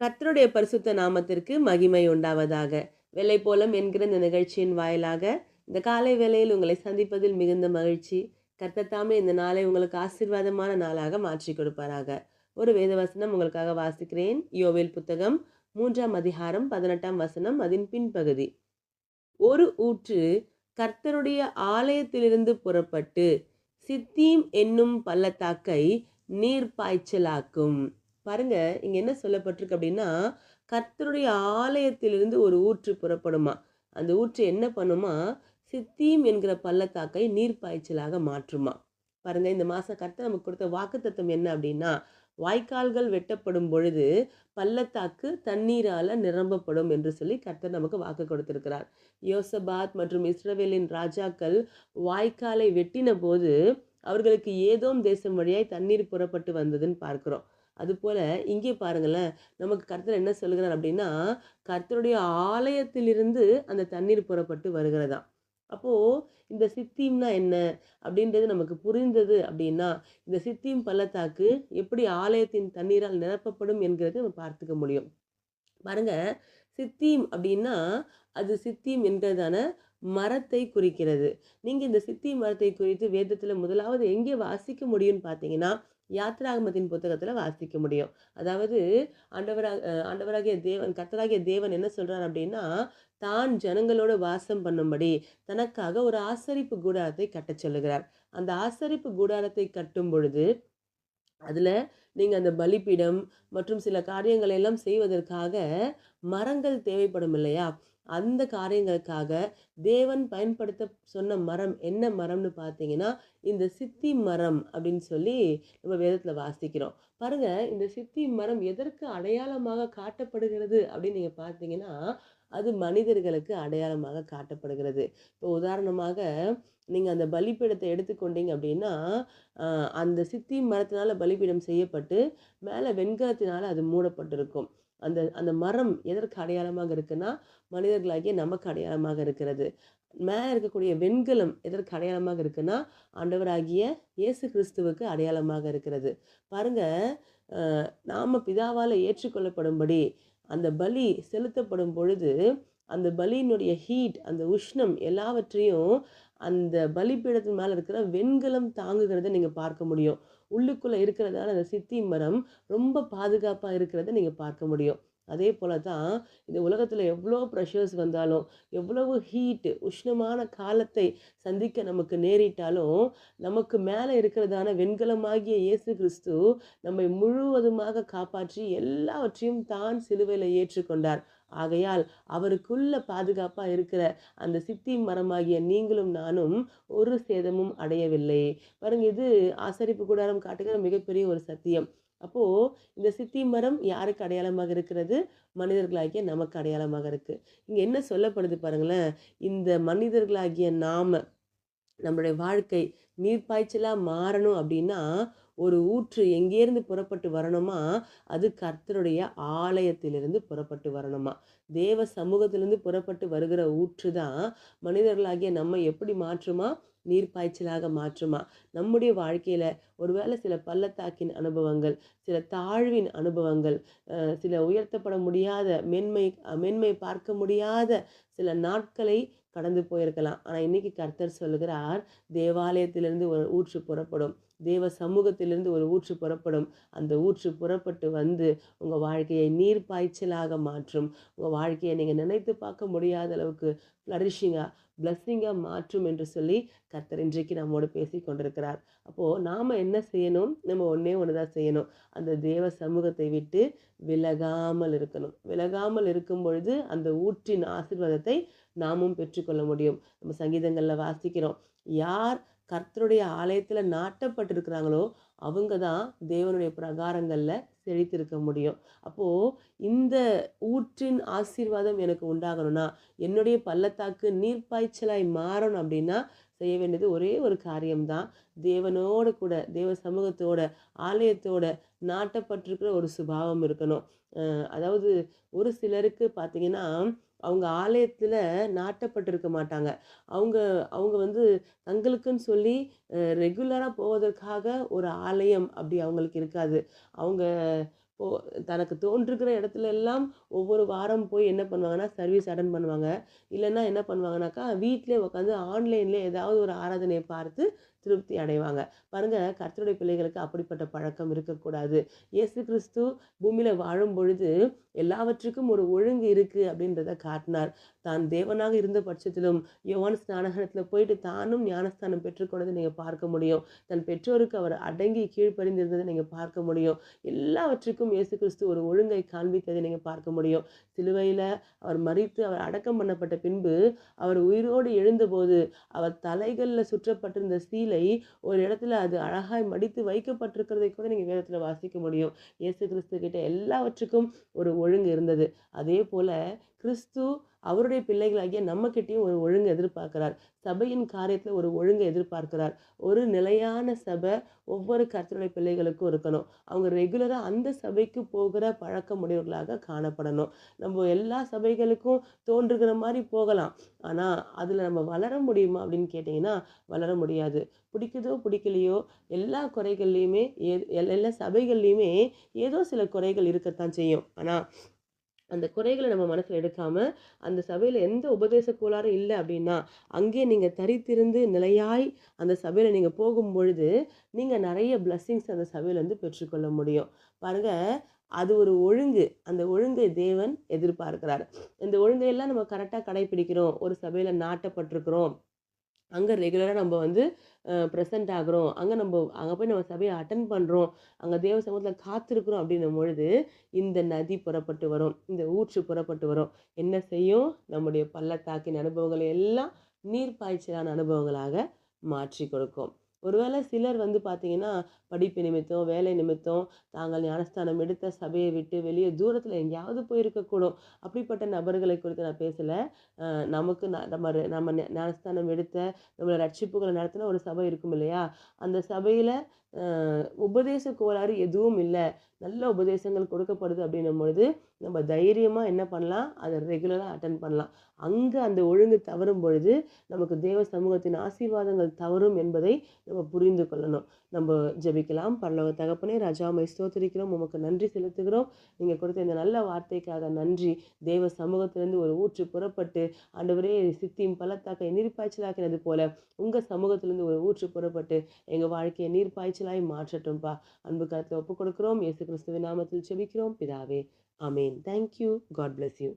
கர்த்தருடைய பரிசுத்த நாமத்திற்கு மகிமை உண்டாவதாக. வெள்ளை போலம் என்கிற இந்த நிகழ்ச்சியின் வாயிலாக இந்த காலை வேளையில் உங்களை சந்திப்பதில் மிகுந்த மகிழ்ச்சி. கர்த்தத்தாமே இந்த நாளை உங்களுக்கு ஆசீர்வாதமான நாளாக மாற்றி கொடுப்பாராக. ஒரு வேத வசனம் உங்களுக்காக வாசிக்கிறேன். யோவேல் புத்தகம் மூன்றாம் அதிகாரம் பதினெட்டாம் வசனம் அதன் பின்பகுதி ஒரு ஊற்று கர்த்தருடைய ஆலயத்திலிருந்து புறப்பட்டு சித்தீம் என்னும் பள்ளத்தாக்கை நீர் பாய்ச்சலாக்கும் பாருங்க இங்கே என்ன சொல்லப்பட்டிருக்கு அப்படின்னா கர்த்தருடைய ஆலயத்திலிருந்து ஒரு ஊற்று புறப்படுமா? அந்த ஊற்று என்ன பண்ணுமா? சித்தீம் என்கிற பள்ளத்தாக்கை நீர் பாய்ச்சலாக மாற்றுமா? பாருங்கள் இந்த மாதம் கர்த்தர் நமக்கு கொடுத்த வாக்குத்தத்தம் என்ன அப்படின்னா வாய்க்கால்கள் வெட்டப்படும் பொழுது பள்ளத்தாக்கு தண்ணீரால் நிரம்பப்படும் என்று சொல்லி கர்த்தர் நமக்கு வாக்கு கொடுத்திருக்கிறார். யோசபாத் மற்றும் இஸ்ரவேலின் ராஜாக்கள் வாய்க்காலை வெட்டின போது அவர்களுக்கு ஏதோம் தேசம் வழியாய் தண்ணீர் புறப்பட்டு வந்ததுன்னு பார்க்குறோம். அதுபோல் இங்கே பாருங்களேன் நமக்கு கர்த்தர் என்ன சொல்கிறார் அப்படின்னா கர்த்தருடைய ஆலயத்திலிருந்து அந்த தண்ணீர் புறப்பட்டு வருகிறதா. அப்போது இந்த சித்தீம்னா என்ன அப்படின்றது நமக்கு புரிந்தது அப்படின்னா இந்த சித்தீம் பள்ளத்தாக்கு எப்படி ஆலயத்தின் தண்ணீரால் நிரப்பப்படும் என்கிறது நம்ம பார்த்துக்க முடியும். பாருங்க சித்தீம் அப்படின்னா அது சித்தீம் என்கிறதான மரத்தை குறிக்கிறது. நீங்கள் இந்த சித்தி மரத்தை குறித்து வேதத்தில் முதலாவது எங்கே வாசிக்க முடியும்னு பார்த்தீங்கன்னா யாத்ராகமத்தின் புத்தகத்தில் வாசிக்க முடியும். அதாவது ஆண்டவராக ஆண்டவராகிய தேவன் கத்தராகிய தேவன் என்ன சொல்கிறார் அப்படின்னா தான் ஜனங்களோட வாசம் பண்ணும்படி தனக்காக ஒரு ஆசரிப்பு கூடாரத்தை கட்டச் சொல்லுகிறார். அந்த ஆசரிப்பு கூடாரத்தை கட்டும் பொழுது அதில் நீங்கள் அந்த பலிப்பீடம் மற்றும் சில காரியங்களை எல்லாம் செய்வதற்காக மரங்கள் தேவைப்படும் இல்லையா? அந்த காரியங்களுக்காக தேவன் பயன்படுத்த சொன்ன மரம் என்ன மரம்னு பார்த்தீங்கன்னா இந்த சித்தி மரம் அப்படின்னு சொல்லி நம்ம வேதத்தில் வாசிக்கிறோம். பாருங்க இந்த சித்தி மரம் எதற்கு அடையாளமாக காட்டப்படுகிறது அப்படின்னு நீங்கள் பார்த்தீங்கன்னா அது மனிதர்களுக்கு அடையாளமாக காட்டப்படுகிறது. இப்போ உதாரணமாக நீங்கள் அந்த பலிப்பீடத்தை எடுத்துக்கொண்டீங்க அப்படின்னா அந்த சித்தி மரத்தினால் பலிப்பீடம் செய்யப்பட்டு மேலே வெண்கலத்தினால் அது மூடப்பட்டிருக்கும். அந்த அந்த மரம் எதற்கு அடையாளமாக இருக்குன்னா மனிதர்களாகிய நமக்கு அடையாளமாக இருக்கிறது. மேலே இருக்கக்கூடிய வெண்கலம் எதற்கு அடையாளமாக இருக்குன்னா ஆண்டவராகிய இயேசு கிறிஸ்துவுக்கு அடையாளமாக இருக்கிறது. பாருங்க நாம் பிதாவால் ஏற்றுக்கொள்ளப்படும்படி அந்த பலி செலுத்தப்படும் பொழுது அந்த பலியினுடைய ஹீட் அந்த உஷ்ணம் எல்லாவற்றையும் அந்த பலிப்பீடத்தின் மேலே இருக்கிற வெண்கலம் தாங்குகிறத நீங்கள் பார்க்க முடியும். உள்ளுக்குள்ளே இருக்கிறதால அந்த சித்தி மரம் ரொம்ப பாதுகாப்பாக இருக்கிறத நீங்கள் பார்க்க முடியும். அதே போல தான் இந்த உலகத்தில் எவ்வளோ ப்ரெஷர்ஸ் வந்தாலும் எவ்வளவு ஹீட்டு உஷ்ணமான காலத்தை சந்திக்க நமக்கு நேரிட்டாலும் நமக்கு மேலே இருக்கிறதான வெண்கலமாகிய இயேசு கிறிஸ்து நம்மை முழுவதுமாக காப்பாற்றி எல்லாவற்றையும் தான் சிலுவையில் ஏற்றுக்கொண்டார். ஆகையால் அவருக்குள்ள பாதுகாப்பாக இருக்கிற அந்த சித்தி மரமாகிய நீங்களும் நானும் ஒரு சேதமும் அடையவில்லை. பாருங்க இது ஆசரிப்பு கூடாரம் காட்டுகிற மிகப்பெரிய ஒரு சத்தியம். அப்போது இந்த சித்தி மரம் யாருக்கு அடையாளமாக இருக்கிறது? மனிதர்களாகிய நமக்கு அடையாளமாக இருக்குது இங்கே என்ன சொல்லப்படுது பாருங்களேன் இந்த மனிதர்களாகிய நாம நம்மளுடைய வாழ்க்கை நீர்ப்பாய்ச்சலாக மாறணும் அப்படின்னா ஒரு ஊற்று எங்கேருந்து புறப்பட்டு வரணுமா? அது கர்த்தருடைய ஆலயத்திலிருந்து புறப்பட்டு வரணுமா? தேவ சமூகத்திலிருந்து புறப்பட்டு வருகிற ஊற்று தான் மனிதர்களாகிய நம்ம எப்படி மாற்றுமா? நீர்ப்பாய்ச்சலாக மாற்றுமா? நம்முடைய வாழ்க்கையில் ஒருவேளை சில பள்ளத்தாக்கின் அனுபவங்கள் சில தாழ்வின் அனுபவங்கள் சில உயர்த்தப்பட முடியாத மென்மை மென்மை பார்க்க முடியாத சில நாட்களை கடந்து போயிருக்கலாம். ஆனால் இன்னைக்கு கர்த்தர் சொல்லுகிறார் தேவாலயத்திலிருந்து ஒரு ஊற்று புறப்படும். தேவ சமூகத்திலிருந்து ஒரு ஊற்று புறப்படும். அந்த ஊற்று புறப்பட்டு வந்து உங்கள் வாழ்க்கையை நீர் பாய்ச்சலாக மாற்றும். உங்கள் வாழ்க்கையை நீங்கள் நினைத்து பார்க்க முடியாத அளவுக்கு ஃப்ளரிஷிங்காக பிளஸ்ஸிங்காக மாற்றும் என்று சொல்லி கர்த்தர் இன்றைக்கு நம்மோடு பேசி கொண்டிருக்கிறார். அப்போது நாம் என்ன செய்யணும்? நம்ம ஒன்றே ஒன்று தான் செய்யணும். அந்த தேவ சமூகத்தை விட்டு விலகாமல் இருக்கணும். விலகாமல் இருக்கும் பொழுது அந்த ஊற்றின் ஆசீர்வாதத்தை நாமும் பெற்றுக்கொள்ள முடியும். நம்ம சங்கீதங்களில் வாசிக்கிறோம். யார் கர்த்தருடைய ஆலயத்தில் நாட்டப்பட்டிருக்கிறாங்களோ அவங்க தான் தேவனுடைய பிரகாரங்களில் செழித்திருக்க முடியும். அப்போது இந்த ஊற்றின் ஆசீர்வாதம் எனக்கு உண்டாகணும்னா என்னுடைய பள்ளத்தாக்கு நீர்ப்பாய்ச்சலாய் மாறணும் அப்படின்னா செய்ய வேண்டியது ஒரே ஒரு காரியம்தான். தேவனோடு கூட தேவ சமூகத்தோட ஆலயத்தோட நாட்டப்பட்டிருக்கிற ஒரு சுபாவம் இருக்கணும். அதாவது ஒரு சிலருக்கு பார்த்தீங்கன்னா அவங்க ஆலயத்தில் நாட்டப்பட்டிருக்க மாட்டாங்க. அவங்க அவங்க வந்து தங்களுக்குன்னு சொல்லி ரெகுலராக போவதற்காக ஒரு ஆலயம் அப்படி அவங்களுக்கு இருக்காது. அவங்க ஓ தனக்கு தோன்றுகிற இடத்துல எல்லாம் ஒவ்வொரு வாரம் போய் என்ன பண்ணுவாங்கன்னா சர்வீஸ் அட்டன் பண்ணுவாங்க. இல்லைன்னா என்ன பண்ணுவாங்கனாக்கா வீட்டிலே உட்காந்து ஆன்லைன்லேயே ஏதாவது ஒரு ஆராதனையை பார்த்து திருப்தி அடைவாங்க. பாருங்கள் கர்த்தருடைய பிள்ளைகளுக்கு அப்படிப்பட்ட பழக்கம் இருக்கக்கூடாது. இயேசு கிறிஸ்து பூமியில் வாழும் பொழுது எல்லாவற்றுக்கும் ஒரு ஒழுங்கு இருக்குது அப்படின்றத காட்டினார். தான் தேவனாக இருந்த பட்சத்திலும் யோவான் ஸ்நானகனத்தில் போயிட்டு தானும் ஞானஸ்தானம் பெற்றுக்கொண்டதை நீங்கள் பார்க்க முடியும். தன் பெற்றோருக்கு அவர் அடங்கி கீழ்ப்பறிந்திருந்ததை நீங்கள் பார்க்க முடியும். எல்லாவற்றுக்கும் இயேசு கிறிஸ்து ஒரு ஒழுங்கை காண்பித்ததை நீங்கள் பார்க்க முடியும். சிலுவையில் அவர் மறித்து அவர் அடக்கம் பண்ணப்பட்ட பின்பு அவர் உயிரோடு எழுந்தபோது அவர் தலைகளில் சுற்றப்பட்டிருந்த சீலை ஒரு இடத்துல அது அழகாய் மடித்து வைக்கப்பட்டிருக்கிறதை கூட நீங்கள் வேதத்தில் வாசிக்க முடியும். இயேசு கிறிஸ்து கிட்ட எல்லாவற்றுக்கும் ஒரு ஒழுங்கு இருந்தது. அதே போல் கிறிஸ்து அவருடைய பிள்ளைகளாகிய நம்மக்கிட்டேயும் ஒரு ஒழுங்கு எதிர்பார்க்கிறார். சபையின் காரியத்தில் ஒரு ஒழுங்கு எதிர்பார்க்கிறார். ஒரு நிலையான சபை ஒவ்வொரு கருத்துடைய பிள்ளைகளுக்கும் இருக்கணும். அவங்க ரெகுலராக அந்த சபைக்கு போகிற பழக்கம் உடையவர்களாக காணப்படணும். நம்ம எல்லா சபைகளுக்கும் தோன்றுகிற மாதிரி போகலாம். ஆனால் அதில் நம்ம வளர முடியுமா அப்படின்னு கேட்டிங்கன்னா வளர முடியாது. பிடிக்குதோ பிடிக்கலையோ எல்லா குறைகள்லையுமே எல்லா சபைகள்லையுமே ஏதோ சில குறைகள் இருக்கத்தான் செய்யும். ஆனால் அந்த குறைகளை நம்ம மனசில் எடுக்காமல் அந்த சபையில் எந்த உபதேச கோளாறும் இல்லை அப்படின்னா அங்கே நீங்கள் தரித்திருந்து நிலையாய் அந்த சபையில் நீங்கள் போகும் பொழுது நீங்கள் நிறைய பிளஸ்ஸிங்ஸ் அந்த சபையிலேருந்து பெற்றுக்கொள்ள முடியும். பாருங்கள் அது ஒரு ஒழுங்கு. அந்த ஒழுங்கை தேவன் எதிர்பார்க்கிறார். இந்த ஒழுங்கையெல்லாம் நம்ம கரெக்டாக கடைபிடிக்கிறோம் ஒரு சபையில் நாட்டப்பட்டிருக்கிறோம். அங்கே ரெகுலராக நம்ம வந்து ப்ரெசென்ட் ஆகுறோம். அங்கே நம்ம அங்கே போய் நம்ம சபையை அட்டன் பண்ணுறோம் அங்கே தேவ சமூகத்தில் காத்திருக்கிறோம் அப்படின்னும் பொழுது இந்த நதி புறப்பட்டு வரும். இந்த ஊற்று புறப்பட்டு வரும். என்ன செய்யும்? நம்முடைய பள்ளத்தாக்கின் அனுபவங்களை எல்லாம் நீர் பாய்ச்சலான அனுபவங்களாக மாற்றி கொடுக்கும். ஒருவேளை சிலர் வந்து பார்த்தீங்கன்னா படிப்பு நிமித்தம் வேலை நிமித்தம் தாங்கள் ஞானஸ்தானம் எடுத்த சபையை விட்டு வெளியே தூரத்தில் எங்கேயாவது போயிருக்கக்கூடும். அப்படிப்பட்ட நபர்களை குறித்து நான் பேசலை. நமக்கு ந- நம்ம நம்ம ஞானஸ்தானம் எடுத்த நம்மளை ரட்சிப்புகளை நடத்தின ஒரு சபை இருக்கும் இல்லையா? அந்த சபையில் உபதேச கோளாறு எதுவும் இல்லை. நல்ல உபதேசங்கள் கொடுக்கப்படுது அப்படின்னும் பொழுது நம்ம தைரியமாக என்ன பண்ணலாம்? அதை ரெகுலராக அட்டன் பண்ணலாம். அங்கே அந்த ஒழுங்கு தவறும் பொழுது நமக்கு தேவ சமூகத்தின் ஆசீர்வாதங்கள் தவறும் என்பதை நம்ம புரிந்து கொள்ளணும். நம்ம ஜெபிக்கலாம். பரலோக தகப்பனே ராஜாமை ஸ்தோத்திரிக்கிறோம். உமக்கு நன்றி செலுத்துகிறோம். நீங்கள் கொடுத்த இந்த நல்ல வார்த்தைக்காக நன்றி. தேவ சமூகத்திலிருந்து ஒரு ஊற்று புறப்பட்டு ஆண்டவரே சித்தியும் பலத்தாக்க நீர்ப்பாய்ச்சலாக்கினது போல உங்கள் சமூகத்திலிருந்து ஒரு ஊற்று புறப்பட்டு எங்கள் வாழ்க்கையை நீர்ப்பாய்ச்சலாய் மாற்றட்டும்பா. அன்பு கருத்தை ஒப்புக் கொடுக்குறோம் இயேசு கிறிஸ்துவின் நாமத்தில் ஜெபிக்கிறோம். பிதாவே ஆமேன். Thank you God bless you